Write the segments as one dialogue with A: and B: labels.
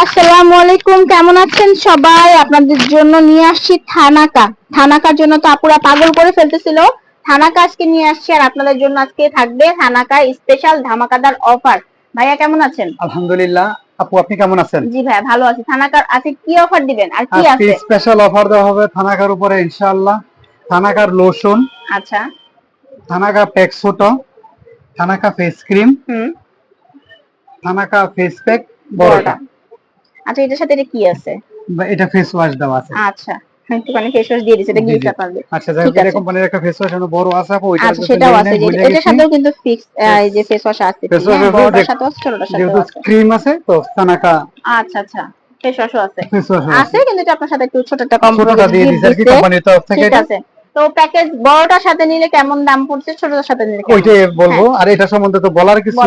A: আসসালামু আলাইকুম কেমন আছেন সবাই? আপনাদের জন্য নিয়ে আসছি থানাকা। থানাকার জন্য তো আপুরা পাগল করে ফেলতেছিল। থানাকা আজকে নিয়ে আসছি আর আপনাদের জন্য আজকে থাকবে থানাকা স্পেশাল ধামাকাদার অফার ভাইয়া কেমন আছেন?
B: আলহামদুলিল্লাহ। আপু আপনি কেমন আছেন?
A: জি ভাইয়া ভালো আছি। থানাকার আজকে কি অফার দিবেন? আর কি আছে?
B: স্পেশাল অফার দেওয়া হবে থানাকার উপরে ইনশাআল্লাহ। থানাকার লোশন
A: আচ্ছা।
B: থানাকা পেক্সোটো থানাকা ফেস ক্রিম
A: হুম।
B: থানাকা ফেস প্যাক বড়টা।
A: আচ্ছা এটার সাথে এটা কি আছে?
B: এটা ফেস ওয়াশ দেওয়া আছে।
A: আচ্ছা একটুখানি ফেস ওয়াশ দিয়ে দিচ্ছে এটা গিফট আপনাদের
B: আচ্ছা যাই হোক কোম্পানির একটা ফেস ওয়াশ বড় আছে আপু ওইটা
A: আচ্ছা সেটাও আছে যে এটার সাথেও কিন্তু ফিক্স এই যে ফেস ওয়াশ আছে।
B: Face wash
A: হ্যাঁ, বড়টার আছে, ছোটটার সাথেও আছে।
B: ক্রিম আছে তো
A: আচ্ছা আচ্ছা ফেস ওয়াশও আছে।
B: ফেস ওয়াশ
A: আছে। কিন্তু এটা আপনার সাথে একটু ছোটটা কম
B: ছোটটা দিয়ে দিছে আর কি কোম্পানির তরফ থেকে
A: ঠিক আছে। তো প্যাকেজ বড়টার সাথে নিলে কেমন দাম পড়ছে ছোটটার সাথে নিলে?
B: ওইটাই বলব। আর এটা সম্বন্ধে তো বলার কিছু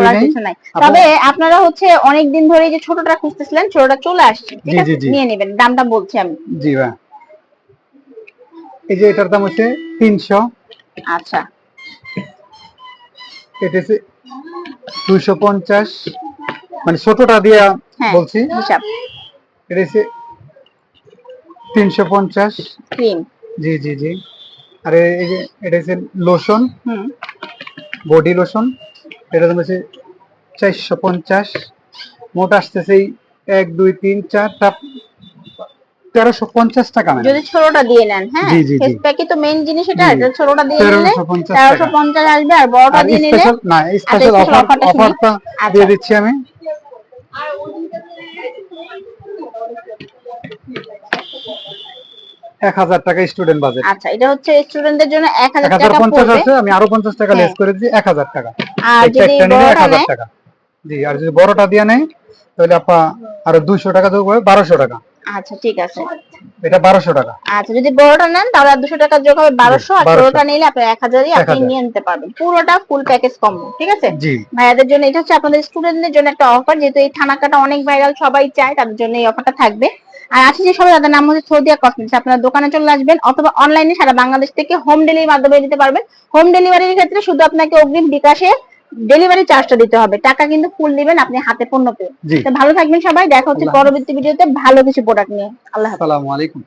B: নাই।
A: তবে আপনারা হচ্ছে অনেক দিন ধরে যে ছোটটা খুঁজতেছিলেন ছোটটা চলে আসছে ঠিক আছে। নিয়ে নেবেন দামটা বলছি আমি।
B: জি ভাই। এই যে এটার দাম হচ্ছে তিনশো।
A: আচ্ছা।
B: এটা হচ্ছে দুইশো পঞ্চাশ। মানে ছোটটা দিয়া
A: হ্যাঁ
B: বলছি।
A: হিসাব।
B: এটা হচ্ছে তিনশো পঞ্চাশ।
A: ক্রিম।
B: জি জি জি। আর এই যে এটা হচ্ছে লোশন
A: হুম।
B: বডি লোশন এটা দাম হচ্ছে চারশো পঞ্চাশ। মোট আসতেছে এক দুই তিন চারটা তেরোশো পঞ্চাশ টাকা মানে
A: যদি ছোটটা দিয়ে নেন হ্যাঁ। ফেস প্যাকই তো মেইন জিনিস এটা এটা ছোটটা দিয়ে নিলে
B: তেরোশো পঞ্চাশ
A: আসবে আর বড়টা দিয়ে নিলে
B: না স্পেশাল অফার অফারটা
A: আচ্ছা।
B: দিয়ে দিচ্ছি আমি। এক হাজার টাকা স্টুডেন্ট বাজেট
A: আচ্ছা এটা হচ্ছে স্টুডেন্টদের জন্য এক হাজার
B: এক হাজার
A: টাকা
B: পঞ্চাশ
A: পড়বে।
B: আছে আমি আরও পঞ্চাশ টাকা
A: হ্যাঁ।
B: লেস করে দিই এক হাজার টাকা।
A: আর যদি বড়টা
B: টাকা। জি আর যদি বড়টা দিয়ে নেয় তাহলে আপা আরও দুইশো টাকা দেবো বারোশো টাকা।
A: আচ্ছা ঠিক আছে।
B: এটা বারোশো টাকা।
A: আচ্ছা যদি বড়টা নেন তাহলে আর দুশো টাকা যোগ হবে বারোশো আর ছোটটা নিলে আপনার এক হাজারই আপনি নিয়ে নিতে পারবেন। পুরোটা ফুল প্যাকেজ কম্বো ঠিক আছে? ভাইয়াদের জন্য এটা হচ্ছে আপনাদের স্টুডেন্টদের জন্য একটা অফার যেহেতু এই থানাকাটা অনেক ভাইরাল সবাই চায় তাদের জন্য এই অফারটা থাকবে। আর আছে যে সবাই তাদের নাম হচ্ছে সৌদিয়া কসমেটিক্স আপনারা দোকানে চলে আসবেন অথবা অনলাইনে সারা বাংলাদেশ থেকে হোম ডেলিভারির মাধ্যমে দিতে পারবেন। হোম ডেলিভারির ক্ষেত্রে শুধু আপনাকে অগ্রিম বিকাশে ডেলিভারি চার্জটা দিতে হবে। টাকা কিন্তু ফুল দিবেন আপনি হাতে পণ্য পেয়ে ভালো থাকবেন সবাই। দেখা হচ্ছে পরবর্তী ভিডিওতে ভালো কিছু প্রোডাক্ট নিয়ে। আল্লাহ
B: আসসালামু আলাইকুম।